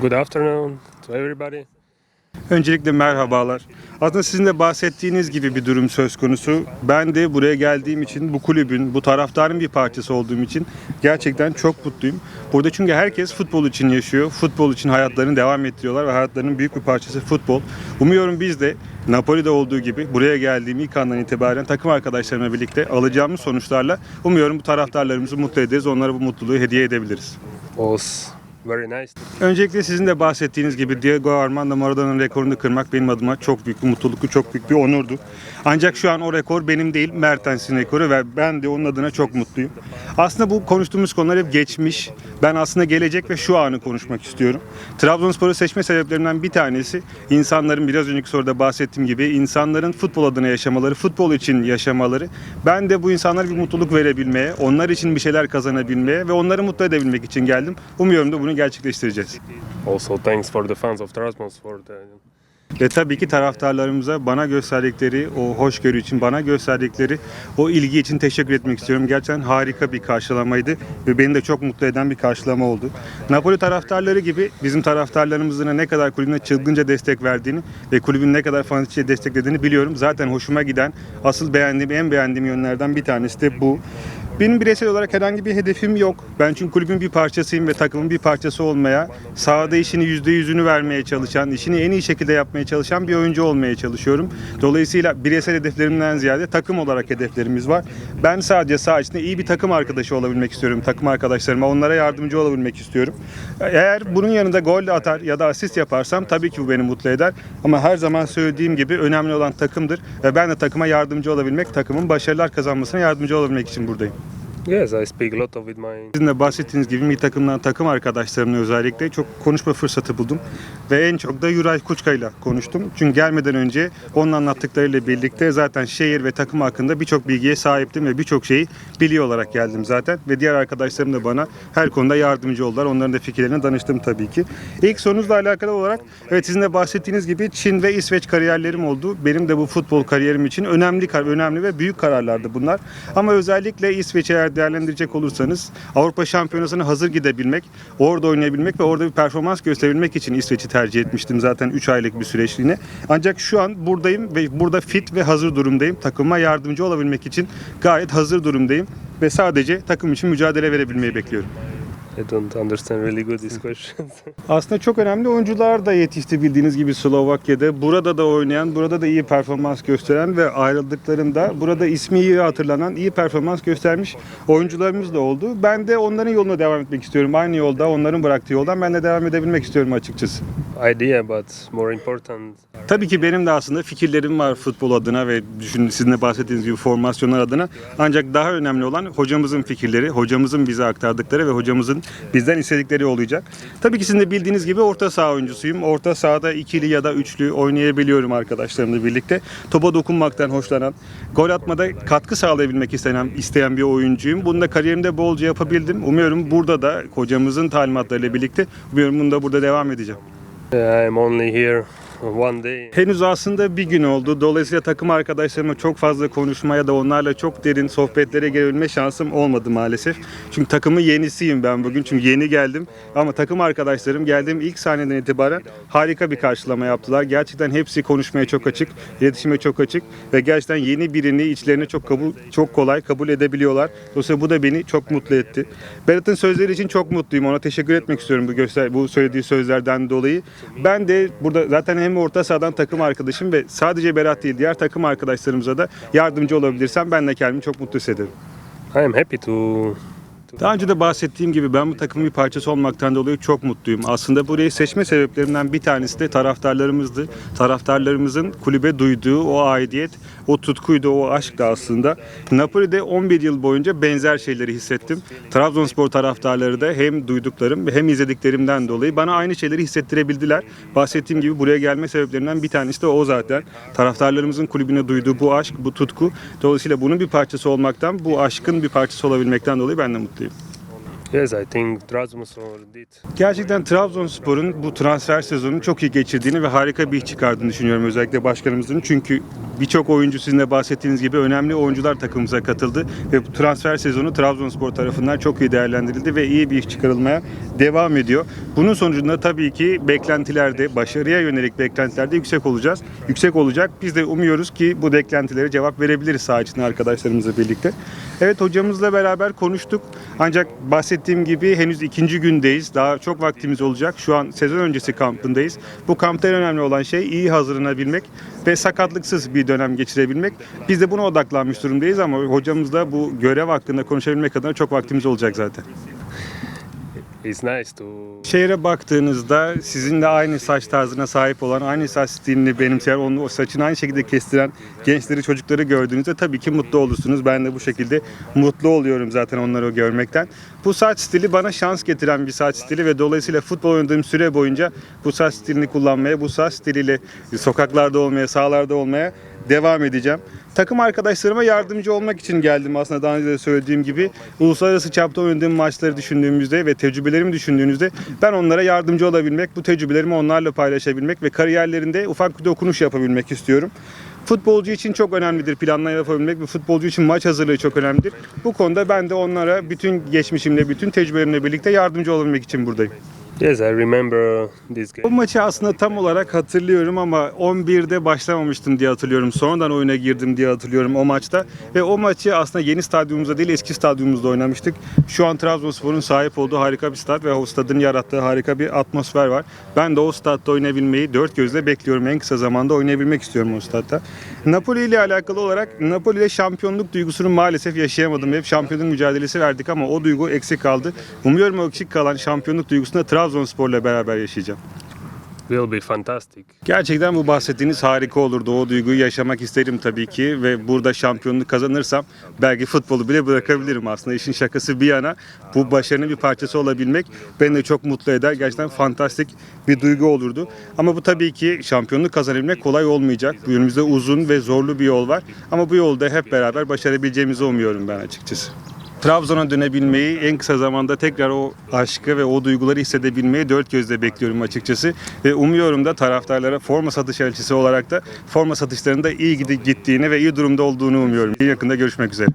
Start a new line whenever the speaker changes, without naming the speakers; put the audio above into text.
Good afternoon to everybody.
Öncelikle merhabalar. Aslında sizin de bahsettiğiniz gibi bir durum söz konusu. Ben de buraya geldiğim için, bu kulübün, bu taraftarın bir parçası olduğum için gerçekten çok mutluyum. Burada çünkü herkes futbol için yaşıyor. Futbol için hayatlarını devam ettiriyorlar ve hayatlarının büyük bir parçası futbol. Umuyorum biz de Napoli'de olduğu gibi buraya geldiğim ilk andan itibaren takım arkadaşlarımla birlikte alacağımız sonuçlarla umuyorum bu taraftarlarımızı mutlu ederiz. Onlara bu mutluluğu hediye edebiliriz.
Was
Öncelikle sizin de bahsettiğiniz gibi Diego Armando Maradona'nın rekorunu kırmak benim adıma çok büyük bir mutluluktu, çok büyük bir onurdu. Ancak şu an o rekor benim değil, Mertens'in rekoru ve ben de onun adına çok mutluyum. Aslında bu konuştuğumuz konular hep geçmiş. Ben aslında gelecek ve şu anı konuşmak istiyorum. Trabzonspor'u seçme sebeplerimden bir tanesi insanların biraz önceki soruda bahsettiğim gibi insanların futbol adına yaşamaları, futbol için yaşamaları. Ben de bu insanlara bir mutluluk verebilmeye, onlar için bir şeyler kazanabilmeye ve onları mutlu edebilmek için geldim. Umuyorum da bunu gerçekleştireceğiz.
Also thanks for the fans of Trabzonspor. The,
Ve tabii ki taraftarlarımıza bana gösterdikleri o hoşgörü için, bana gösterdikleri o ilgi için teşekkür etmek istiyorum. Gerçekten harika bir karşılamaydı ve beni de çok mutlu eden bir karşılama oldu. Napoli taraftarları gibi bizim taraftarlarımızın ne kadar kulübüne çılgınca destek verdiğini ve kulübün ne kadar fanatikçe desteklediğini biliyorum. Zaten hoşuma giden, asıl beğendiğim, en beğendiğim yönlerden bir tanesi de bu. Benim bireysel olarak herhangi bir hedefim yok. Ben çünkü kulübün bir parçasıyım ve takımın bir parçası olmaya, sahada işini yüzde yüzünü vermeye çalışan, işini en iyi şekilde yapmaya çalışan bir oyuncu olmaya çalışıyorum. Dolayısıyla bireysel hedeflerimden ziyade takım olarak hedeflerimiz var. Ben sadece saha içinde iyi bir takım arkadaşı olabilmek istiyorum. Takım arkadaşlarıma, onlara yardımcı olabilmek istiyorum. Eğer bunun yanında gol atar ya da asist yaparsam tabii ki bu beni mutlu eder. Ama her zaman söylediğim gibi önemli olan takımdır. Ve ben de takıma yardımcı olabilmek, takımın başarılar kazanmasına yardımcı olabilmek için buradayım.
Yes, I speak a lot of with my
Sizin de bahsettiğiniz gibi milli takımdan takım arkadaşlarımla özellikle çok konuşma fırsatı buldum. Ve en çok da Yuray Kuçka ile konuştum. Çünkü gelmeden önce onun anlattıklarıyla birlikte zaten şehir ve takım hakkında birçok bilgiye sahiptim ve birçok şeyi biliyor olarak geldim zaten. Ve diğer arkadaşlarım da bana her konuda yardımcı oldular. Onların da fikirlerine danıştım tabii ki. İlk sorunuzla alakalı olarak evet sizin de bahsettiğiniz gibi Çin ve İsveç kariyerlerim oldu. Benim de bu futbol kariyerim için önemli önemli ve büyük kararlardı bunlar. Ama özellikle İsveç'i eğer değerlendirecek olursanız Avrupa Şampiyonası'na hazır gidebilmek, orada oynayabilmek ve orada bir performans gösterebilmek için İsveç'i tercih etmiştim zaten 3 aylık bir süreçliğine. Ancak şu an buradayım ve burada fit ve hazır durumdayım. Takıma yardımcı olabilmek için gayet hazır durumdayım ve sadece takım için mücadele verebilmeyi bekliyorum.
I don't understand really good these questions.
Aslında çok önemli oyuncular da yetişti bildiğiniz gibi Slovakya'da. Burada da oynayan, burada da iyi performans gösteren ve ayrıldıklarında burada ismi iyi hatırlanan, iyi performans göstermiş oyuncularımız da oldu. Ben de onların yoluna devam etmek istiyorum. Aynı yolda, onların bıraktığı yoldan ben de devam edebilmek istiyorum açıkçası.
Idea, but more important.
Tabii ki benim de aslında fikirlerim var futbol adına ve düşün, sizin de bahsettiğiniz gibi formasyonlar adına. Ancak daha önemli olan hocamızın fikirleri, hocamızın bize aktardıkları ve hocamızın bizden istedikleri olacak. Tabii ki sizin de bildiğiniz gibi orta saha oyuncusuyum. Orta sahada ikili ya da üçlü oynayabiliyorum arkadaşlarımla birlikte. Topa dokunmaktan hoşlanan, gol atmada katkı sağlayabilmek isteyen, isteyen bir oyuncuyum. Bunu da kariyerimde bolca yapabildim. Umuyorum burada da hocamızın talimatlarıyla birlikte umuyorum bunu da burada devam edeceğim.
I'm only here.
Henüz aslında bir gün oldu. Dolayısıyla takım arkadaşlarıma çok fazla konuşma ya da onlarla çok derin sohbetlere girebilme şansım olmadı maalesef. Çünkü takımın yenisiyim ben bugün. Çünkü yeni geldim. Ama takım arkadaşlarım geldiğim ilk sahneden itibaren harika bir karşılama yaptılar. Gerçekten hepsi konuşmaya çok açık, iletişime çok açık ve gerçekten yeni birini içlerine çok kabul çok kolay kabul edebiliyorlar. Dolayısıyla bu da beni çok mutlu etti. Berat'ın sözleri için çok mutluyum. Ona teşekkür etmek istiyorum bu göster bu söylediği sözlerden dolayı. Ben de burada zaten hem orta sahadan takım arkadaşım ve sadece Berat değil diğer takım arkadaşlarımıza da yardımcı olabilirsem ben de kendimi çok mutlu hissederim.
I am happy to.
Daha önce de bahsettiğim gibi ben bu takımın bir parçası olmaktan dolayı çok mutluyum. Aslında burayı seçme sebeplerimden bir tanesi de taraftarlarımızdı. Taraftarlarımızın kulübe duyduğu o aidiyet, o tutkuydu, o aşk da aslında. Napoli'de 11 yıl boyunca benzer şeyleri hissettim. Trabzonspor taraftarları da hem duyduklarım hem izlediklerimden dolayı bana aynı şeyleri hissettirebildiler. Bahsettiğim gibi buraya gelme sebeplerinden bir tanesi de o zaten. Taraftarlarımızın kulübüne duyduğu bu aşk, bu tutku. Dolayısıyla bunun bir parçası olmaktan, bu aşkın bir parçası olabilmekten dolayı ben de mutluyum.
you.
Gerçekten Trabzonspor'un bu transfer sezonunu çok iyi geçirdiğini ve harika bir iş çıkardığını düşünüyorum özellikle başkanımızın. Çünkü birçok oyuncu sizin de bahsettiğiniz gibi önemli oyuncular takımımıza katıldı ve bu transfer sezonu Trabzonspor tarafından çok iyi değerlendirildi ve iyi bir iş çıkarılmaya devam ediyor. Bunun sonucunda tabii ki beklentilerde, başarıya yönelik beklentilerde yüksek olacağız. Yüksek olacak. Biz de umuyoruz ki bu beklentilere cevap verebiliriz saha içinde arkadaşlarımızla birlikte. Evet hocamızla beraber konuştuk. Ancak bahsettiğim gibi henüz ikinci gündeyiz. Daha çok vaktimiz olacak. Şu an sezon öncesi kampındayız. Bu kampta en önemli olan şey iyi hazırlanabilmek ve sakatlıksız bir dönem geçirebilmek. Biz de buna odaklanmış durumdayız ama hocamızla bu görev hakkında konuşabilmek adına çok vaktimiz olacak zaten.
It's nice to
Şehre baktığınızda sizin de aynı saç tarzına sahip olan, aynı saç stilini benimseyen, onun o saçını aynı şekilde kestiren gençleri, çocukları gördüğünüzde tabii ki mutlu olursunuz. Ben de bu şekilde mutlu oluyorum zaten onları görmekten. Bu saç stili bana şans getiren bir saç stili ve dolayısıyla futbol oynadığım süre boyunca bu saç stilini kullanmaya, bu saç stiliyle sokaklarda olmaya, sahalarda olmaya devam edeceğim. Takım arkadaşlarıma yardımcı olmak için geldim aslında daha önce de söylediğim gibi. Uluslararası çapta oynadığım maçları düşündüğümüzde ve tecrübelerimi düşündüğünüzde ben onlara yardımcı olabilmek, bu tecrübelerimi onlarla paylaşabilmek ve kariyerlerinde ufak bir dokunuş yapabilmek istiyorum. Futbolcu için çok önemlidir planlama yapabilmek ve futbolcu için maç hazırlığı çok önemlidir. Bu konuda ben de onlara bütün geçmişimle, bütün tecrübelerimle birlikte yardımcı olabilmek için buradayım.
Yes, I remember this game.
maçı aslında tam olarak hatırlıyorum ama 11'de başlamamıştım diye hatırlıyorum. Sonradan oyuna girdim diye hatırlıyorum o maçta. Ve o maçı aslında yeni stadyumumuzda değil eski stadyumumuzda oynamıştık. Şu an Trabzonspor'un sahip olduğu harika bir stat ve o stadın yarattığı harika bir atmosfer var. Ben de o statta oynayabilmeyi dört gözle bekliyorum. En kısa zamanda oynayabilmek istiyorum o statta. Napoli ile alakalı olarak Napoli ile şampiyonluk duygusunu maalesef yaşayamadım. Hep şampiyonluk mücadelesi verdik ama o duygu eksik kaldı. Umuyorum o eksik kalan şampiyonluk duygusunu da Trabzonspor'la beraber yaşayacağım.
Will be fantastic.
Gerçekten bu bahsettiğiniz harika olurdu. O duyguyu yaşamak isterim tabii ki ve burada şampiyonluk kazanırsam belki futbolu bile bırakabilirim aslında. İşin şakası bir yana bu başarının bir parçası olabilmek beni de çok mutlu eder. Gerçekten fantastik bir duygu olurdu. Ama bu tabii ki şampiyonluk kazanabilmek kolay olmayacak. Önümüzde uzun ve zorlu bir yol var. Ama bu yolda hep beraber başarabileceğimizi umuyorum ben açıkçası. Trabzon'a dönebilmeyi, en kısa zamanda tekrar o aşkı ve o duyguları hissedebilmeyi dört gözle bekliyorum açıkçası. Ve umuyorum da taraftarlara forma satış elçisi olarak da forma satışlarında iyi gittiğini ve iyi durumda olduğunu umuyorum. Yakında görüşmek üzere.